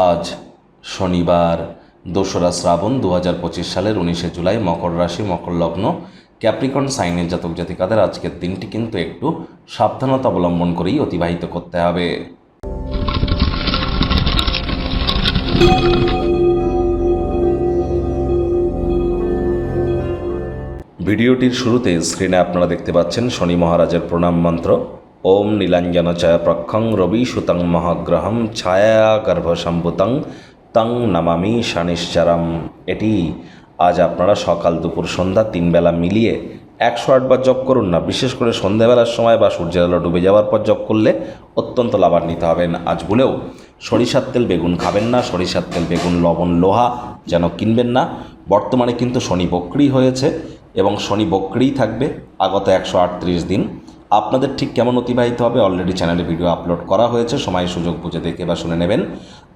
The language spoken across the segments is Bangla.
আজ শনিবার, দোসরা শ্রাবণ দু হাজার পঁচিশ সালের উনিশে জুলাই মকর রাশি, মকর লগ্ন, ক্যাপ্রিকন সাইনের জাতক জাতিকাদের আজকের দিনটি কিন্তু একটু সাবধানতা অবলম্বন করেই অতিবাহিত করতে হবে। ভিডিওটির শুরুতে স্ক্রিনে আপনারা দেখতে পাচ্ছেন শনি মহারাজের প্রণাম মন্ত্র। ওম নীলাঞ্জন ছায়া প্রক্ষং রবি সুতং মহাগ্রহম ছায়া গর্ভসম্ভুতং তং নামামি শানিশ্চারম। এটি আজ আপনারা সকাল দুপুর সন্ধ্যা তিন বেলা মিলিয়ে একশো আটবার জপ করুন না, বিশেষ করে সন্ধ্যাবেলার সময় বা সূর্যের আলো ডুবে যাওয়ার পর জপ করলে অত্যন্ত লাভান্বিত হবেন। আজ বলেও সরিষার তেল বেগুন খাবেন না, সরিষার তেল বেগুন, লবণ, লোহা যেন কিনবেন না। বর্তমানে কিন্তু শনি বক্রি হয়েছে এবং শনি বক্রিই থাকবে আগত একশো আটত্রিশ দিন। আপনাদের ঠিক কেমন অতিবাহিত হবে? অলরেডি চ্যানেলে ভিডিও আপলোড করা হয়েছে, সময় সুযোগ বুঝে দেখে বা শুনে নেবেন।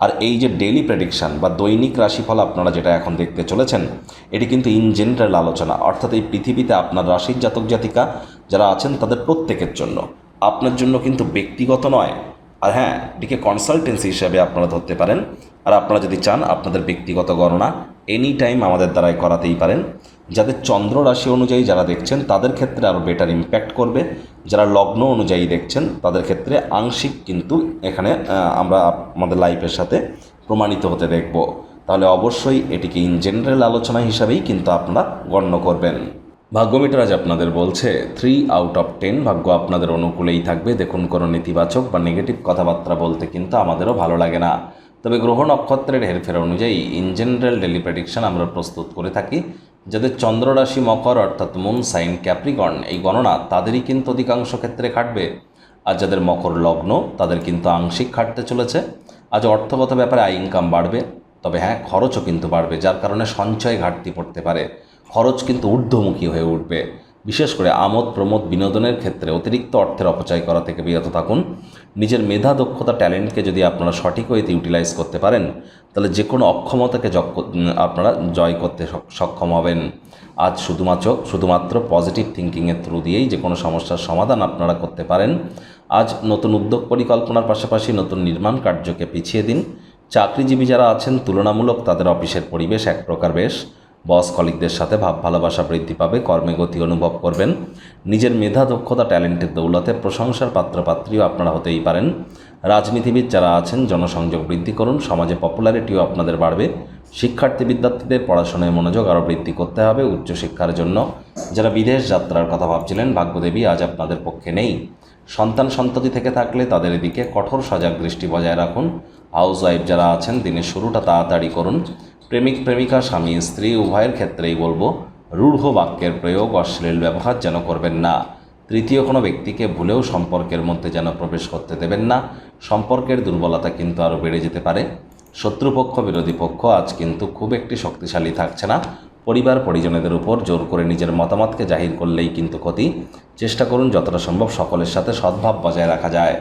আর এই যে ডেইলি প্রেডিকশান বা দৈনিক রাশিফল আপনারা যেটা এখন দেখতে চলেছেন, এটি কিন্তু ইন জেনারেল আলোচনা। অর্থাৎ এই পৃথিবীতে আপনার রাশির জাতক জাতিকা যারা আছেন, তাদের প্রত্যেকের জন্য। আপনার জন্য কিন্তু ব্যক্তিগত নয় আর হ্যাঁ এটিকে কনসালটেন্সি হিসাবে আপনারা ধরতে পারেন। আর আপনারা যদি চান, আপনাদের ব্যক্তিগত গণনা এনি টাইম আমাদের দ্বারাই করাতেই পারেন। যাদের চন্দ্র রাশি অনুযায়ী যারা দেখছেন, তাদের ক্ষেত্রে আরও বেটার ইম্প্যাক্ট করবে। যারা লগ্ন অনুযায়ী দেখছেন, তাদের ক্ষেত্রে আংশিক কিন্তু এখানে আমরা আমাদের লাইফের সাথে প্রমাণিত হতে দেখব। তাহলে অবশ্যই এটিকে ইন জেনারেল আলোচনা হিসাবেই কিন্তু আপনারা গণ্য করবেন। ভাগ্যমিটার আজ আপনাদের বলছে থ্রি আউট অফ টেন ভাগ্য আপনাদের অনুকূলেই থাকবে। দেখুন কোনো নেতিবাচক বা নেগেটিভ কথাবার্তা বলতে কিন্তু আমাদেরও ভালো লাগে না। তবে গ্রহ নক্ষত্রের হেরফের অনুযায়ী ইন জেনারেল ডেলি প্রেডিকশন আমরা প্রস্তুত করে থাকি, যাদের চন্দ্ররাশি মকর অর্থাৎ মুন সাইন ক্যাপ্রিকর্ন এই গণনা তাদেরই কিন্তু অধিকাংশ ক্ষেত্রে খাটবে। আর যাদের মকর লগ্ন, তাদের কিন্তু আংশিক খাটতে চলেছে। আজ অর্থগত ব্যাপারে আয় ইনকাম বাড়বে, তবে হ্যাঁ খরচও কিন্তু বাড়বে, যার কারণে সঞ্চয় ঘাটতি পড়তে পারে। খরচ কিন্তু ঊর্ধ্বমুখী হয়ে উঠবে। বিশেষ করে আমোদ, প্রমোদ বিনোদনের ক্ষেত্রে অতিরিক্ত অর্থের অপচয় করা থেকে বিরত থাকুন। নিজের মেধা, দক্ষতা, ট্যালেন্টকে যদি আপনারা সঠিক ওয়েতে ইউটিলাইজ করতে পারেন, তাহলে যে কোনো অক্ষমতাকে আপনারা জয় করতে সক্ষম হবেন। আজ শুধুমাত্র শুধুমাত্র পজিটিভ থিঙ্কিংয়ের থ্রু দিয়েই যে কোনো সমস্যার সমাধান আপনারা করতে পারেন। আজ নতুন উদ্যোগ পরিকল্পনার পাশাপাশি নতুন নির্মাণ কার্যকে পিছিয়ে দিন। চাকরিজীবী যারা আছেন, তুলনামূলক তাদের অফিসের পরিবেশ এক প্রকার বেশ। বস কলিকদের সাথে ভাব ভালোবাসা বৃদ্ধি পাবে, কর্মে গতি অনুভব করবেন। নিজের মেধা, দক্ষতা, ট্যালেন্টের দৌলতে প্রশংসার পাত্রপাত্রীও আপনারা হতেই পারেন। রাজনীতিবিদ যারা আছেন, জনসংযোগ বৃদ্ধি করুন, সমাজে পপুলারিটিও আপনাদের বাড়বে। শিক্ষার্থী বিদ্যার্থীদের পড়াশোনায় মনোযোগ আরও বৃদ্ধি করতে হবে উচ্চশিক্ষার জন্য। যারা বিদেশ যাত্রার কথা ভাবছিলেন, ভাগ্যদেবী আজ আপনাদের পক্ষে নেই। সন্তান সন্ততি থেকে থাকলে তাদের এদিকে কঠোর সজাগ দৃষ্টি বজায় রাখুন। হাউস ওয়াইফ যারা আছেন, দিনের শুরুটা তাড়াতাড়ি করুন। প্রেমিক, প্রেমিকা, স্বামী, স্ত্রী, উভয়ের ক্ষেত্রেই বলব, রূঢ় বাক্যের প্রয়োগ অশ্লীল ব্যবহার যেন করবেন না। তৃতীয় কোনো ব্যক্তিকে ভুলেও সম্পর্কের মধ্যে যেন প্রবেশ করতে দেবেন না। সম্পর্কের দুর্বলতা কিন্তু আরও বেড়ে যেতে পারে। শত্রুপক্ষ, বিরোধী পক্ষ আজ কিন্তু খুব একটি শক্তিশালী থাকছে না। পরিবার, পরিজনেদের উপর জোর করে নিজের মতামতকে জাহির করলেই কিন্তু ক্ষতি। চেষ্টা করুন যতটা সম্ভব সকলের সাথে সদ্ভাব বজায় রাখা যায়।